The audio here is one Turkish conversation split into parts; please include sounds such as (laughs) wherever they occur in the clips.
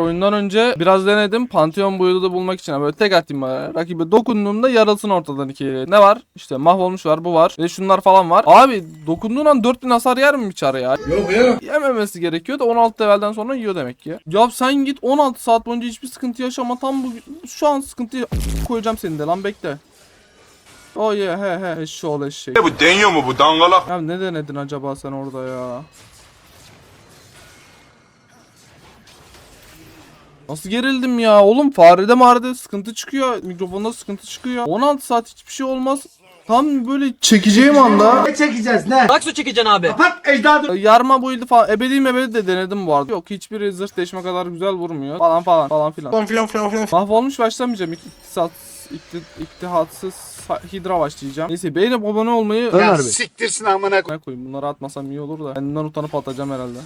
Oyundan önce biraz denedim. Pantheon build'u da bulmak için. Böyle tek atayım bana. Rakibe dokunduğumda yarılsın ortadan ikiye. Ne var? İşte mahvolmuş var bu var. Ve şunlar falan var. Abi dokunduğun an 4000 hasar yer mi bir çare ya? Yok ya. Yememesi gerekiyor da 16 levelden sonra yiyor demek ki. Ya sen git 16 saat boyunca hiçbir sıkıntı yaşama. Tam bu şu an sıkıntıyı koyacağım seni de lan bekle. Oh yeah he he eşşoğlu eşek. Bu deniyor mu bu dangalak? Ya ne denedin acaba sen orada ya? Nasıl gerildim ya? Oğlum farede marede sıkıntı çıkıyor. Mikrofonda sıkıntı çıkıyor. 16 saat hiçbir şey olmaz. Tam böyle çekeceğim anda Ne çekeceğiz ne? Bak su çekeceksin abi. Kapat ecdadım. yarma build'i falan ebedi mebedi de denedim bu arada. Yok hiçbiri zırh deşme kadar güzel vurmuyor. Falan falan falan filan. Falan filan filan filan. Mahvolmuş başlamayacağım. İktisat, ikti, iktihatsız hidra başlayacağım. Neyse beğenip abone olmayı Ya siktirsin amına Ne koyayım bunları atmasam iyi olur da. Kendimden utanıp atacağım herhalde.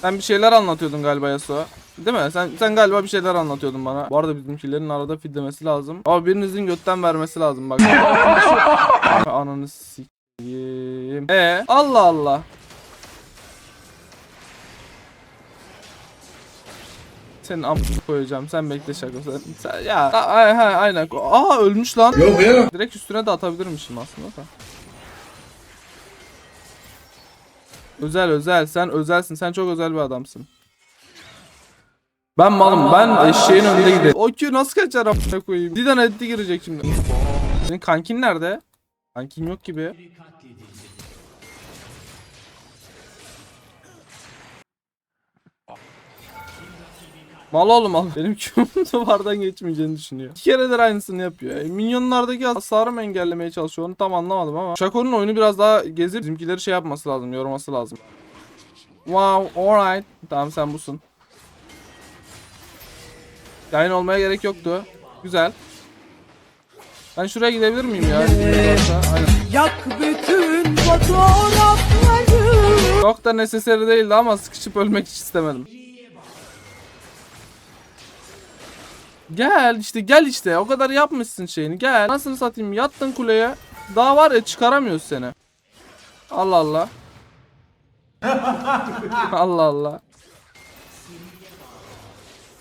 Sen bir şeyler anlatıyordun galiba Yasuo. Değil mi? Sen sen galiba bir şeyler anlatıyordun bana. Bu arada bizimkilerin arada fidlemesi lazım. Ama birinizin götten vermesi lazım bak. (laughs) Ananı sikeyim. Ee, Allah Allah. Senin am koyacağım. Sen bekle şaka. Sen, sen ya. A- a- ha, aynen. Aa ölmüş lan. Yok ya. Direkt üstüne de atabilirmişim aslında da. Özel özel sen özelsin sen çok özel bir adamsın. Ben malım ben eşeğin önünde gidelim. O Q nasıl kaçar a**ına koyayım. Zidane editi girecek şimdi. Senin kankin nerede? Kankin yok gibi. Mal oğlum al. Benim Q'm duvardan geçmeyeceğini düşünüyor. İki keredir aynısını yapıyor. E, minyonlardaki hasarı mı engellemeye çalışıyor onu tam anlamadım ama. Shaco'nun oyunu biraz daha gezip bizimkileri şey yapması lazım, yorması lazım. Wow, alright. Tamam sen busun. Yayın olmaya gerek yoktu. Güzel. Ben şuraya gidebilir miyim ya? Yak bütün fotoğrafları Çok da necessary değildi ama sıkışıp ölmek hiç istemedim. Gel işte gel işte o kadar yapmışsın şeyini gel. Nasıl satayım yattın kuleye. Daha var ya çıkaramıyoruz seni. Allah Allah. (laughs) Allah Allah.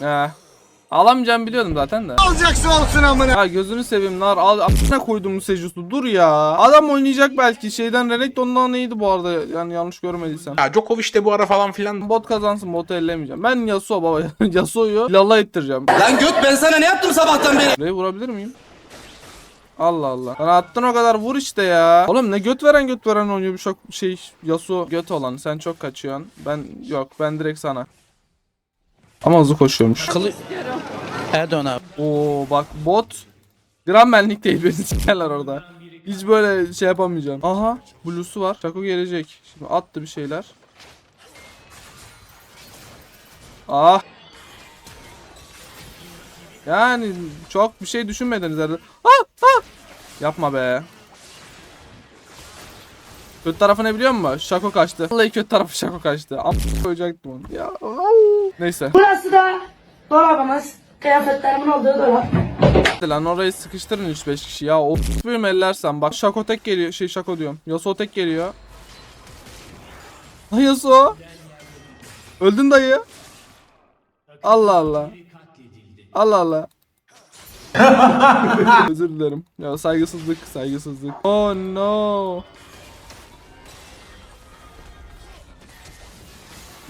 Eh. Alamayacağımı biliyordum zaten de. Alacaksın olsun amına. Ya gözünü seveyim nar. Al a**ına koydum Sejusu. Dur ya. Adam oynayacak belki. Şeyden Renekton'dan neydi bu arada? Yani yanlış görmediysem. Ya Djokovic de bu ara falan filan. Bot kazansın botu ellemeyeceğim. Ben Yasuo baba. (laughs) Yasuo'yu lalla ettireceğim. Lan göt ben sana ne yaptım sabahtan beri? Burayı vurabilir miyim? Allah Allah. Sana attın o kadar vur işte ya. Oğlum ne göt veren göt veren oynuyor bu çok şey Yasuo göt olan. Sen çok kaçıyorsun. Ben yok ben direkt sana. Ama hızlı koşuyormuş. Kılı... Erdoğan abi. Oo bak bot. Gram benlik değil beni sikerler orada. Hiç böyle şey yapamayacağım. Aha blue'su var. Chaco gelecek. Şimdi attı bir şeyler. Ah. Yani çok bir şey düşünmediniz herhalde. Ah ah. Yapma be. Kötü tarafı ne biliyor musun? Şako kaçtı. Vallahi kötü tarafı Şako kaçtı. Am koyacaktım onu. Ya. Neyse. Burası da dolabımız. Kıyafetlerimin olduğu dolap. Lan orayı sıkıştırın 3-5 kişi ya. O büyüm ellersen bak Şako tek geliyor. Şey Şako diyorum. Yasuo geliyor. Lan Yasuo. Öldün dayı. Allah Allah. Allah Allah. (laughs) Özür dilerim. Ya saygısızlık, saygısızlık. Oh no.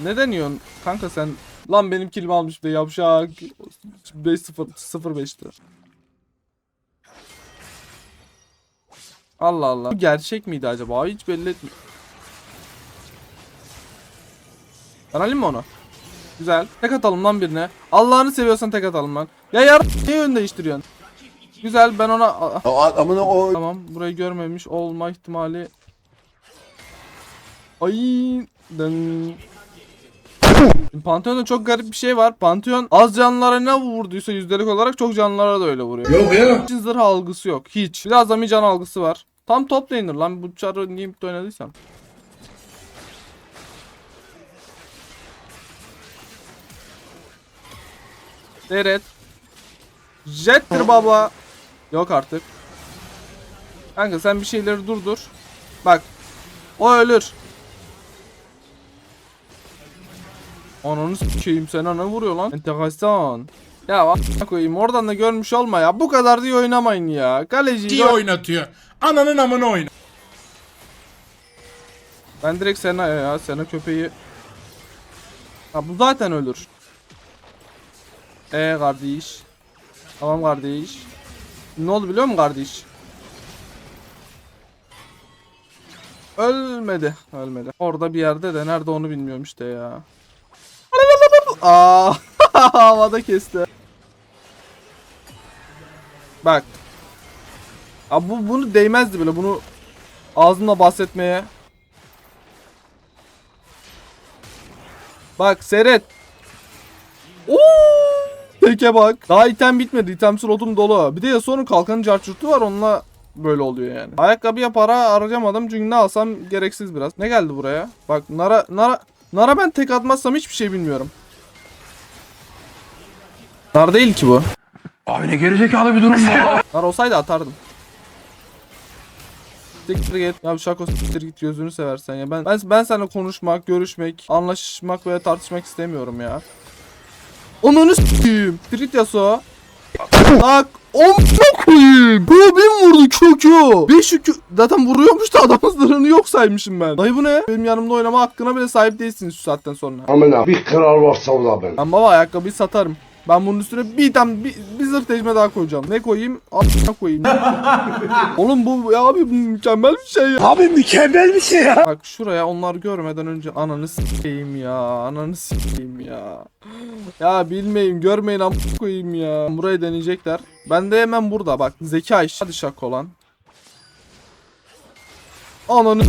Ne deniyorsun kanka sen? Lan benim kilimi almış be yavşak. 5-0 0-5'ti. Allah Allah. Bu gerçek miydi acaba? Hiç belli etmiyor. Ben alayım mı onu? Güzel. Tek atalım lan birine. Allah'ını seviyorsan tek atalım lan. Ya yar niye yön değiştiriyorsun? Güzel ben ona... Amına o. Tamam burayı görmemiş olma ihtimali. Ay dın. Pantheon'da çok garip bir şey var. Pantheon az canlılara ne vurduysa yüzdelik olarak çok canlılara da öyle vuruyor. Yok ya. Hiç zırh algısı yok. Hiç. Biraz da bir can algısı var. Tam top laner lan bu çarı niye bir oynadıysam. Evet. Jettir baba. Yok artık. Kanka sen bir şeyleri durdur. Bak. O ölür. Ananı s**eyim sen ana vuruyor lan. Enteresan. Ya a**a koyayım oradan da görmüş olma ya. Bu kadar diye oynamayın ya. Kaleci. İyi oynatıyor. Ananın amını oyna. Ben direkt Sena ya. Sena köpeği. Ha bu zaten ölür. Ee kardeş. Tamam kardeş. Ne oldu biliyor musun kardeş? Ölmedi. Ölmedi. Orada bir yerde de nerede onu bilmiyorum işte ya. Aa, (laughs) havada kesti. Bak. Abi bu bunu değmezdi bile. Bunu ağzımla bahsetmeye. Bak seyret. Oo! Peke bak. Daha item bitmedi. İtem slotum dolu. Bir de Yasuo'nun kalkanı carçurtu var. Onunla böyle oluyor yani. Ayakkabıya para harcamadım çünkü ne alsam gereksiz biraz. Ne geldi buraya? Bak Nara Nara Nara ben tek atmazsam hiçbir şey bilmiyorum. Nar değil ki bu. Abi ne gerizekalı bir durum bu. (laughs) Nar olsaydı atardım. Siktir git. Ya Şako siktir git gözünü seversen ya. Ben ben, ben seninle konuşmak, görüşmek, anlaşmak veya tartışmak istemiyorum ya. Onunu s**eyim. Trit Yasuo. Bak. Omuna koyayım. Bu bin vurdu kökü. Bir şükür. Zaten vuruyormuş da adamın zırhını yok saymışım ben. Dayı bu ne? Benim yanımda oynama hakkına bile sahip değilsiniz şu saatten sonra. Amına bir kral varsa o da ben. Ben baba ayakkabıyı satarım. Ben bunun üstüne bir tane bir, bir zırh tecme daha koyacağım. Ne koyayım? Altına koyayım. (laughs) Oğlum bu ya abi bu mükemmel bir şey ya. Abi mükemmel bir şey ya. Bak şuraya onlar görmeden önce ananı sikeyim ya. Ananı sikeyim ya. Ya bilmeyin görmeyin am koyayım ya. Burayı deneyecekler. Ben de hemen burada bak. Zeka iş. Hadi şak olan. Ananı.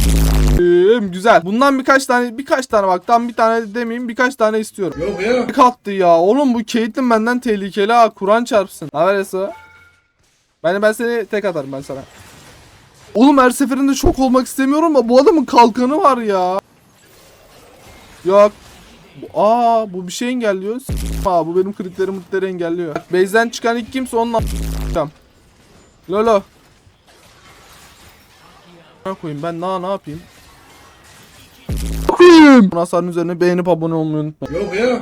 Güzel. Bundan birkaç tane birkaç tane bak. Tam bir tane demeyeyim birkaç tane istiyorum. Yok ya. Tek attı ya. Oğlum bu Caitlyn benden tehlikeli ha. Kur'an çarpsın. Haber Yasuo? Ben, ben seni tek atarım ben sana. Oğlum her seferinde şok olmak istemiyorum ama bu adamın kalkanı var ya. Yok. Aa bu bir şey engelliyor. Aa bu benim kritleri mutları engelliyor. Base'den çıkan ilk kimse onun a**acağım. Lolo. Ne koyayım ben daha ne yapayım? Koyayım. Bu hasarın üzerine beğenip abone olmayı unutmayın. Yok ya.